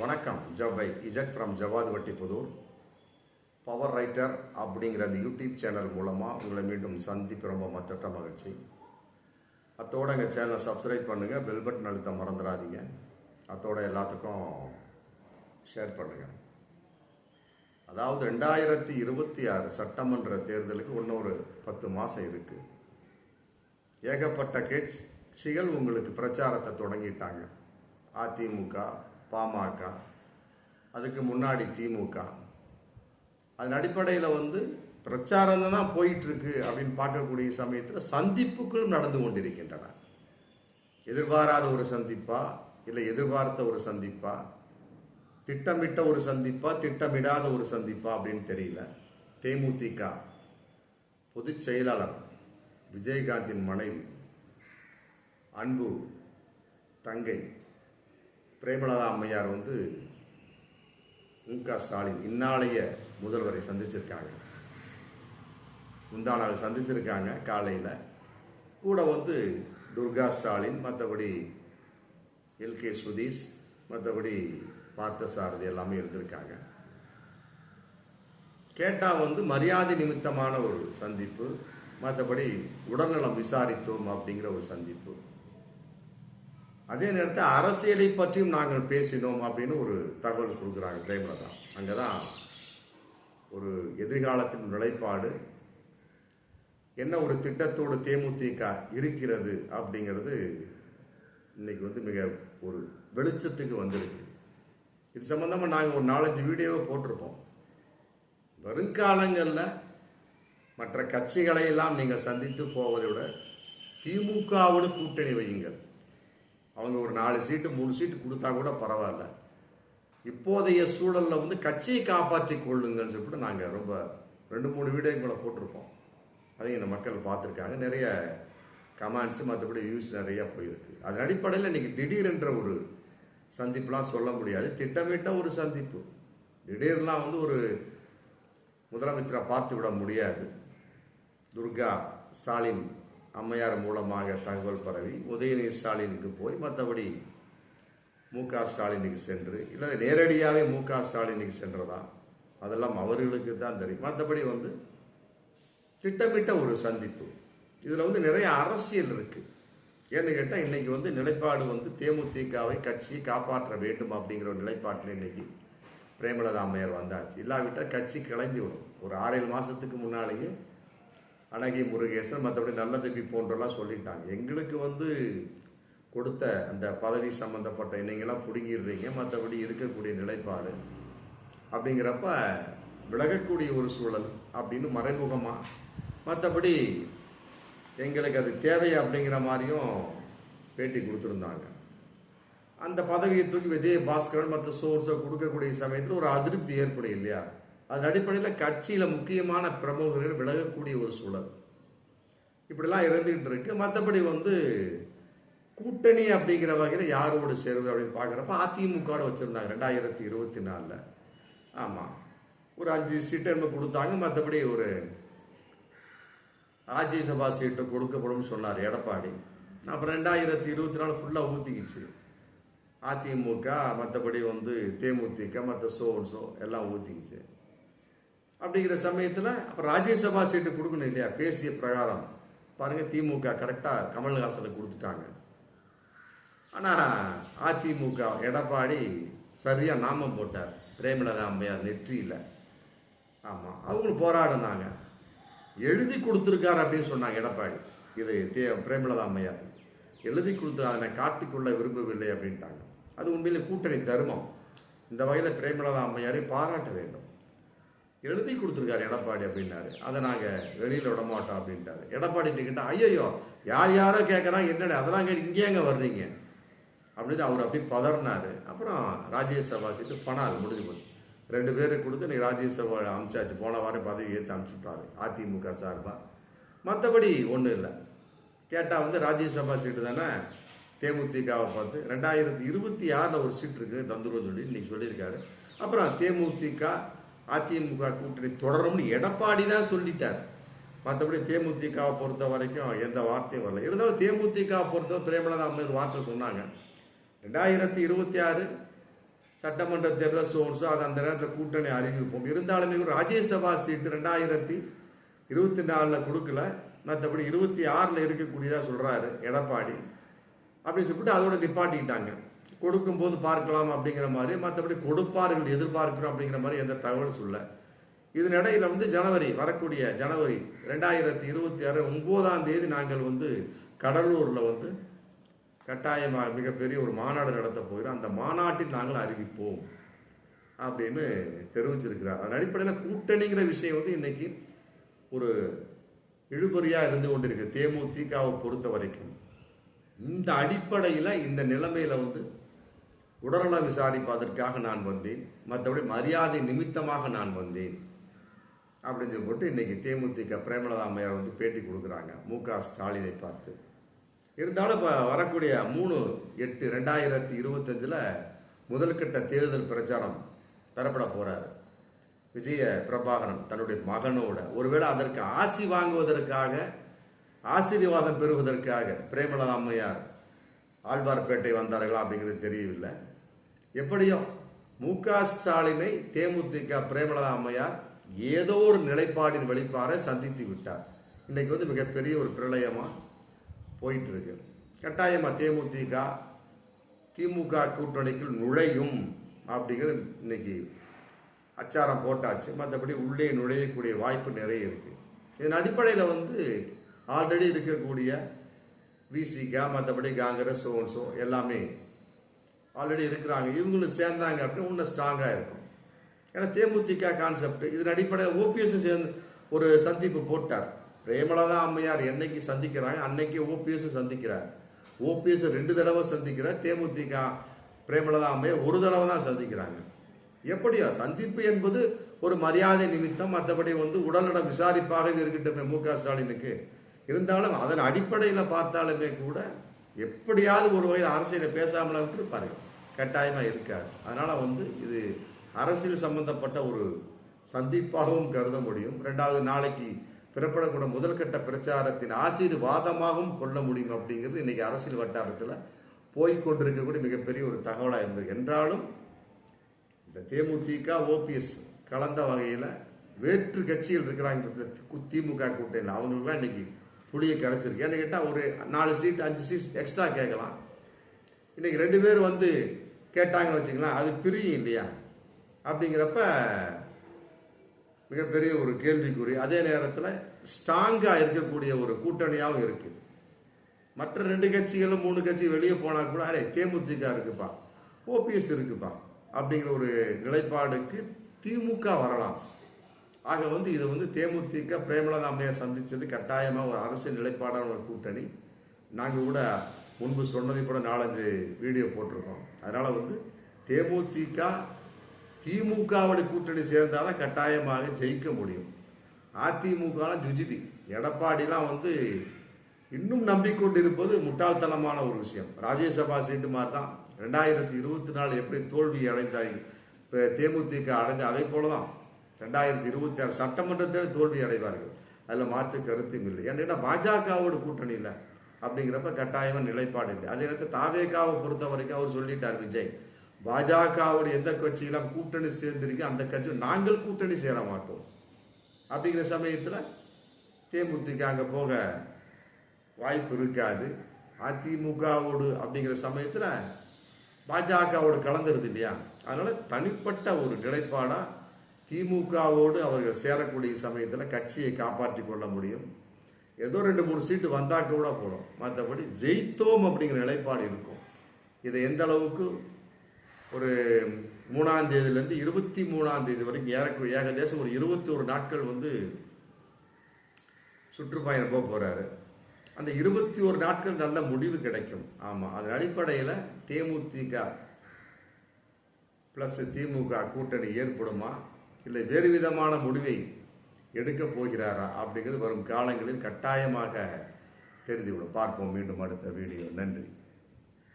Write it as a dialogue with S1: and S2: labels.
S1: வணக்கம் ஜவ்வை Z from Javad Vattipudur power writer அப்படிங்கிற அந்த யூடியூப் சேனல் மூலமாக உங்களை மீண்டும் சந்திப்பு ரொம்ப மற்ற மகிழ்ச்சி. அத்தோட எங்கள் சேனலை சப்ஸ்கிரைப் பண்ணுங்கள் பெல் பட்டன் அழுத்த மறந்துடாதீங்க. அத்தோட எல்லாத்துக்கும் ஷேர் பண்ணுங்கள் அதாவது ரெண்டாயிரத்தி இருபத்தி ஆறு சட்டமன்ற தேர்தலுக்கு இன்னொரு பத்து மாதம் இருக்குது ஏகப்பட்ட கட்சிகள் உங்களுக்கு பிரச்சாரத்தை தொடங்கிட்டாங்க. அதிமுக பாமக. அதுக்கு முன்னாடி திமுக. அதன் அடிப்படையில் வந்து பிரச்சாரம் தான் போயிட்டு இருக்கு அப்படின்னு பார்க்கக்கூடிய சமயத்தில் சந்திப்புகளும் நடந்து கொண்டிருக்கின்றன. எதிர்பாராத ஒரு சந்திப்பா? இல்லை எதிர்பார்த்த ஒரு சந்திப்பா? திட்டமிட்ட ஒரு சந்திப்பா? திட்டமிடாத ஒரு சந்திப்பா அப்படின்னு தெரியல. தேமுதிக பொதுச் செயலாளர் விஜயகாந்தின் மனைவி அன்பு தங்கை பிரேமலதா அம்மையார் வந்து மு க ஸ்டாலின் இந்நாளைய முதல்வரை சந்திச்சிருக்காங்க. முந்தானாவை சந்திச்சிருக்காங்க காலையில். கூட வந்து துர்கா ஸ்டாலின் மற்றபடி எல்கே சுதீஷ் மற்றபடி பார்த்தசாரதி எல்லாமே இருந்திருக்காங்க. கேட்டால் வந்து மரியாதை நிமித்தமான ஒரு சந்திப்பு மற்றபடி உடல்நலம் விசாரித்தோம் அப்படிங்கிற ஒரு சந்திப்பு. அதே நேரத்தில் அரசியலை பற்றியும் நாங்கள் பேசினோம் அப்படின்னு ஒரு தகவல் கொடுக்குறாங்க பிரேமலதா அங்கே தான் ஒரு எதிர்காலத்தின் நிலைப்பாடு. என்ன ஒரு திட்டத்தோடு தேமுதிக இருக்கிறது அப்படிங்கிறது இன்னைக்கு வந்து மிக ஒரு வெளிச்சத்துக்கு வந்திருக்கு. இது சம்மந்தமாக நாங்கள் ஒரு நாலஞ்சு வீடியோவை போட்டிருப்போம். வருங்காலங்களில் மற்ற கட்சிகளையெல்லாம் நீங்கள் சந்தித்து போவதை விட திமுகவோடு கூட்டணி வையுங்கள். அவங்க ஒரு நாலு சீட்டு மூணு சீட்டு கொடுத்தா கூட பரவாயில்ல. இப்போதைய சூழலில் வந்து கட்சியை காப்பாற்றி கொள்ளுங்கள்னு சொல்லிட்டு நாங்கள் ரொம்ப ரெண்டு மூணு வீடியோ கூட போட்டிருப்போம். அதையும் இந்த மக்கள் பார்த்துருக்காங்க. நிறைய கமெண்ட்ஸு மற்றபடி வியூஸ் நிறையா போயிருக்கு. அதன் அடிப்படையில் இன்றைக்கி திடீரென்ற ஒரு சந்திப்புலாம் சொல்ல முடியாது. திட்டமிட்ட ஒரு சந்திப்பு. திடீர்லாம் வந்து ஒரு முதலமைச்சரை பார்த்து விட முடியாது. துர்கா ஸ்டாலின் அம்மையார் மூலமாக தகவல் பரவி உதயநிதி ஸ்டாலினுக்கு போய் மற்றபடி மு க ஸ்டாலினுக்கு சென்று இல்லை நேரடியாகவே மு க ஸ்டாலினுக்கு சென்றதா? அதெல்லாம் அவர்களுக்கு தான் தெரியும். மற்றபடி வந்து திட்டமிட்ட ஒரு சந்திப்பு. இதில் வந்து நிறைய அரசியல் இருக்குது ஏன்னு கேட்டால் இன்னைக்கு வந்து நிலைப்பாடு வந்து தேமுதிகவை கட்சியை காப்பாற்ற வேண்டும் அப்படிங்கிற ஒரு நிலைப்பாட்டில் இன்னைக்கு பிரேமலதா அம்மையார் வந்தாச்சு. இல்லாவிட்டால் கட்சி கிளம்பி வரும். ஒரு ஆறேழு மாதத்துக்கு முன்னாலேயே அழகி முருகேசன் மற்றபடி நல்ல தம்பி போன்றெல்லாம் சொல்லிட்டாங்க. எங்களுக்கு வந்து கொடுத்த அந்த பதவி சம்மந்தப்பட்ட நீங்களாம் பிடுங்கிடுறீங்க மற்றபடி இருக்கக்கூடிய நிலைப்பாடு அப்படிங்கிறப்ப விலகக்கூடிய ஒரு சூழல் அப்படின்னு மறைமுகமாக மற்றபடி எங்களுக்கு அது தேவை அப்படிங்கிற மாதிரியும் பேட்டி கொடுத்துருந்தாங்க. அந்த பதவியை தூக்கி விஜய பாஸ்கரன் மற்ற சோர்ஸை கொடுக்கக்கூடிய சமயத்தில் ஒரு அதிருப்தி ஏற்படும் இல்லையா? அதன் அடிப்படையில் கட்சியில் முக்கியமான பிரமுகர்கள் விலகக்கூடிய ஒரு சூழல். இப்படிலாம் இருந்துகிட்டு இருக்கு. மற்றபடி வந்து கூட்டணி அப்படிங்கிற வகையில் யாரோடு சேருது அப்படின்னு பார்க்குறப்ப அதிமுகவோட வச்சுருந்தாங்க ரெண்டாயிரத்தி இருபத்தி நாலில். ஆமாம் ஒரு அஞ்சு சீட்டு என்ன கொடுத்தாங்க. மற்றபடி ஒரு ராஜ்யசபா சீட்டு கொடுக்கப்படும் சொன்னார் எடப்பாடி. அப்புறம் ரெண்டாயிரத்தி இருபத்தி நாலு ஃபுல்லாக ஊற்றிக்கிச்சு அதிமுக மற்றபடி வந்து தேமுதிக மற்ற சோன்ஸோ எல்லாம் ஊற்றிக்கிச்சு அப்படிங்கிற சமயத்தில் அப்புறம் ராஜ்யசபா சீட்டு கொடுக்கணும் இல்லையா? பேசிய பிரகாரம். பாருங்கள் திமுக கரெக்டாக கமல்ஹாசனுக்கு கொடுத்துட்டாங்க. ஆனால் அதிமுக எடப்பாடி சரியாக நாமம் போட்டார். பிரேமலதா அம்மையார் நெற்றியில். ஆமாம் அவங்களும் போராடினாங்க. எழுதி கொடுத்துருக்காரு அப்படின்னு சொன்னாங்க எடப்பாடி. இது தே பிரேமலதா அம்மையார். எழுதி கொடுத்து அதனை காட்டிக்கொள்ள விரும்பவில்லை அப்படின்ட்டாங்க. அது உண்மையிலே கூட்டணி தர்மம். இந்த வகையில் பிரேமலதா அம்மையாரை பாராட்ட வேண்டும். எழுதி கொடுத்துருக்காரு எடப்பாடி அப்படின்னாரு. அதை நாங்கள் வெளியில் விட மாட்டோம் அப்படின்ட்டாரு. எடப்பாடி கேட்டால் ஐயோ யார் யாரோ கேட்குறாங்க என்னடா அதெல்லாம் கேட்டு இங்கேங்க வர்றீங்க? அப்படின்னு அவர் அப்படி பதறினார். அப்புறம் ராஜ்யசபா சீட்டு பணால் முடிஞ்சு போச்சு. ரெண்டு பேருக்கு கொடுத்து நீ ராஜ்யசபா அமிச்சாச்சு. போன வாரம் பதவி ஏற்று அனுப்பிச்சுட்டாரு அதிமுக சார்பாக மற்றபடி ஒன்றும் இல்லை. கேட்டால் வந்து ராஜ்யசபா சீட்டு தானே? தேமுதிகவை பார்த்து ரெண்டாயிரத்தி இருபத்தி ஆறில் ஒரு சீட் இருக்குது தந்துருவோம் சொல்லி இன்னைக்கு சொல்லியிருக்காரு. அப்புறம் தேமுதிக அதிமுக கூட்டணி தொடரும்னு எடப்பாடி தான் சொல்லிட்டார். மற்றபடி தேமுதிகவை பொறுத்த வரைக்கும் எந்த வார்த்தையும் வரல. இருந்தாலும் தேமுதிகவை பொறுத்த பிரேமலதா அம்மையார் வார்த்தை சொன்னாங்க. ரெண்டாயிரத்தி இருபத்தி ஆறு சட்டமன்ற தேர்தல் சோன்ஸோ அது அந்த நேரத்தில் கூட்டணி அறிவிப்போம். இருந்தாலுமே கூட ராஜ்யசபா சீட்டு ரெண்டாயிரத்தி இருபத்தி நாலில் கொடுக்கல. மற்றபடி இருபத்தி ஆறில் இருக்கக்கூடியதாக சொல்கிறாரு எடப்பாடி. அப்படின்னு சொல்லிட்டு அதோட நிப்பாட்டிக்கிட்டாங்க கொடுக்கும்போது பார்க்கலாம் அப்படிங்கிற மாதிரி மற்றபடி கொடுப்பார்கள் எதிர்பார்க்கிறோம் அப்படிங்கிற மாதிரி எந்த தகவலும் சொல்ல இதனிடையில் வந்து ஜனவரி வரக்கூடிய ஜனவரி ரெண்டாயிரத்தி இருபத்தி ஆறு ஒன்பதாம் தேதி நாங்கள் வந்து கடலூரில் வந்து கட்டாயமாக மிகப்பெரிய ஒரு மாநாடு நடத்த போகிறோம். அந்த மாநாட்டில் நாங்கள் அறிவிப்போம் அப்படின்னு தெரிவிச்சிருக்கிறார். அதன் அடிப்படையில் கூட்டணிங்கிற விஷயம் வந்து இன்னைக்கு ஒரு இழுபறியாக இருந்து கொண்டிருக்கு. தேமுதிகவை பொறுத்த வரைக்கும். இந்த அடிப்படையில் இந்த நிலைமையில் வந்து உடல்நலம் விசாரிப்பதற்காக நான் வந்தேன். மற்றபடி மரியாதை நிமித்தமாக நான் வந்தேன். அப்படின்னு சொல்லி போட்டு தேமுதிக பிரேமலதா அம்மையார் வந்து பேட்டி கொடுக்குறாங்க. மு க ஸ்டாலினை பார்த்து. இருந்தாலும் இப்போ வரக்கூடிய மூணு எட்டு ரெண்டாயிரத்தி இருபத்தஞ்சில் முதல்கட்ட தேர்தல் பிரச்சாரம் பெறப்பட போகிறார் விஜய பிரபாகரன் தன்னுடைய மகனோட. ஒருவேளை அதற்கு ஆசி வாங்குவதற்காக ஆசீர்வாதம் பெறுவதற்காக பிரேமலதா அம்மையார் ஆழ்வார்பேட்டை வந்தார்களா அப்படிங்கிறது தெரியவில்லை. எப்படியும் மு க ஸ்டாலினை தேமுதிக பிரேமலதா அம்மையார் ஏதோ ஒரு நிலைப்பாடின் வெளிப்பாறை சந்தித்து விட்டார். இன்னைக்கு வந்து மிகப்பெரிய ஒரு பிரளயமாக போயிட்டு இருக்கு தேமுதிக திமுக கூட்டணிக்குள் நுழையும் அப்படிங்கிறது இன்னைக்கு அச்சாரம் போட்டாச்சு. மற்றபடி உள்ளே நுழையக்கூடிய வாய்ப்பு நிறைய இருக்குது இதன் அடிப்படையில் வந்து ஆல்ரெடி இருக்கக்கூடிய விசிகா மற்றபடி காங்கிரஸ் சோன்சோ எல்லாமே ஆல்ரெடி இருக்கிறாங்க. இவங்களும் சேர்ந்தாங்க அப்படின்னு இன்னும் ஸ்ட்ராங்காக இருக்கும். ஏன்னா தேமுதிக கான்செப்ட் இதன் அடிப்படையில் ஓபிஎஸ் சேர்ந்து ஒரு சந்திப்பு போட்டார். பிரேமலதா அம்மையார் என்னைக்கு சந்திக்கிறாங்க? அன்னைக்கு ஓபிஎஸ் சந்திக்கிறார். ஓபிஎஸ் ரெண்டு தடவை சந்திக்கிறார். தேமுதிக பிரேமலதா அம்மையார் ஒரு தடவை தான் சந்திக்கிறாங்க. எப்படியோ? சந்திப்பு என்பது ஒரு மரியாதை நிமித்தம் மற்றபடி வந்து உடல்நலம் விசாரிப்பாகவே இருக்கட்டும் மு க ஸ்டாலினுக்கு. இருந்தாலும் அதன் அடிப்படையில் பார்த்தாலுமே கூட எப்படியாவது ஒரு வகையில் அரசியலை பேசாமல் விட்டுருப்பாரு. கட்டாயமாக இருக்காது. அதனால் வந்து இது அரசியல் சம்பந்தப்பட்ட ஒரு சந்திப்பாகவும் கருத முடியும். ரெண்டாவது நாளைக்கு பிறப்படக்கூட முதல்கட்ட பிரச்சாரத்தின் ஆசீர்வாதமாகவும் கொள்ள முடியும் அப்படிங்கிறது இன்றைக்கி அரசியல் வட்டாரத்தில் போய்கொண்டிருக்கக்கூடிய மிகப்பெரிய ஒரு தகவலாக இருந்தது. என்றாலும் இந்த தேமுதிக ஓபிஎஸ் கலந்த வகையில் வேற்று கட்சிகள் இருக்கிறாங்க. திமுக கூட்டணியில். அவங்களுக்குலாம் இன்னைக்கு புளியை கரைச்சிருக்கு. ஏன்னு கேட்டால் ஒரு நாலு சீட் அஞ்சு சீட் எக்ஸ்ட்ரா கேட்கலாம். இன்னைக்கு ரெண்டு பேர் வந்து கேட்டாங்கன்னு வச்சுக்கலாம் அது பிரியும் இல்லையா? அப்படிங்கிறப்ப மிகப்பெரிய ஒரு கேள்விக்குறி. அதே நேரத்தில் ஸ்ட்ராங்காக இருக்கக்கூடிய ஒரு கூட்டணியாகவும் இருக்குது மற்ற ரெண்டு கட்சிகளும் மூணு கட்சி வெளியே போனால் கூட அரே தேமுதிக இருக்குப்பா ஓபிஎஸ் இருக்குப்பா அப்படிங்கிற ஒரு நிலைப்பாடுக்கு திமுக வரலாம். ஆக வந்து இது வந்து தேமுதிக பிரேமலதா அம்மையார் சந்தித்தது கட்டாயமாக ஒரு அரசியல் நிலைப்பாடான ஒரு கூட்டணி. நாங்கள் கூட முன்பு சொன்னதை கூட நாலஞ்சு வீடியோ போட்டிருக்கோம். அதனால் வந்து தேமுதிக திமுகவோட கூட்டணி சேர்ந்தால் தான் கட்டாயமாக ஜெயிக்க முடியும். அதிமுகலாம் ஜுஜிபி எடப்பாடிலாம் வந்து இன்னும் நம்பிக்கொண்டிருப்பது முட்டாள்தனமான ஒரு விஷயம். ராஜ்யசபா சீட்டு மாதிரி தான் ரெண்டாயிரத்தி இருபத்தி நாலு எப்படி தோல்வி அடைந்தாய் இப்போ தேமுதிக அடைஞ்ச அதே போல தான் ரெண்டாயிரத்தி இருபத்தி ஆறு சட்டமன்றத்தில் தோல்வி அடைவார்கள். அதில் மாற்று கருத்தும் இல்லை. ஏன்னா பாஜகவோட கூட்டணி இல்லை. அப்படிங்கிறப்ப கட்டாயமாக நிலைப்பாடு இல்லை. அதே நேரத்தில் தாவேகாவை பொறுத்த வரைக்கும் அவர் சொல்லிட்டார் விஜய். பாஜகவோட எந்த கட்சியெல்லாம் கூட்டணி சேர்ந்திருக்கு. அந்த கட்சி நாங்கள் கூட்டணி சேர மாட்டோம். அப்படிங்கிற சமயத்தில் தேமுதிக அங்கே போக வாய்ப்பு இருக்காது. அதிமுகவோடு அப்படிங்கிற சமயத்தில் பாஜகவோடு கலந்துருது இல்லையா? அதனால் தனிப்பட்ட ஒரு நிலைப்பாடாக திமுகவோடு அவர்கள் சேரக்கூடிய சமயத்தில் கட்சியை காப்பாற்றி கொள்ள முடியும். ஏதோ ரெண்டு மூணு சீட்டு வந்தா கூட போகிறோம் மற்றபடி ஜெயித்தோம் அப்படிங்கிற நிலைப்பாடு இருக்கும். இதை எந்த அளவுக்கு? ஒரு மூணாம் தேதியிலேருந்து இருபத்தி மூணாம் தேதி வரைக்கும் ஏறக்கு ஏகதேசம் ஒரு இருபத்தி ஒரு நாட்கள் வந்து சுற்றுப்பயணம் போக போகிறாரு அந்த இருபத்தி ஒரு நாட்கள் நல்ல முடிவு கிடைக்கும். ஆமாம் அதன் அடிப்படையில் தேமுதிக ப்ளஸ் திமுக கூட்டணி ஏற்படுமா? இல்லை வேறு விதமான முடிவை எடுக்க போகிறாரா அப்படிங்கிறது வரும் காலங்களில் கட்டாயமாக தெரிந்துவிடும் பார்ப்போம் மீண்டும் அடுத்த வீடியோ. நன்றி.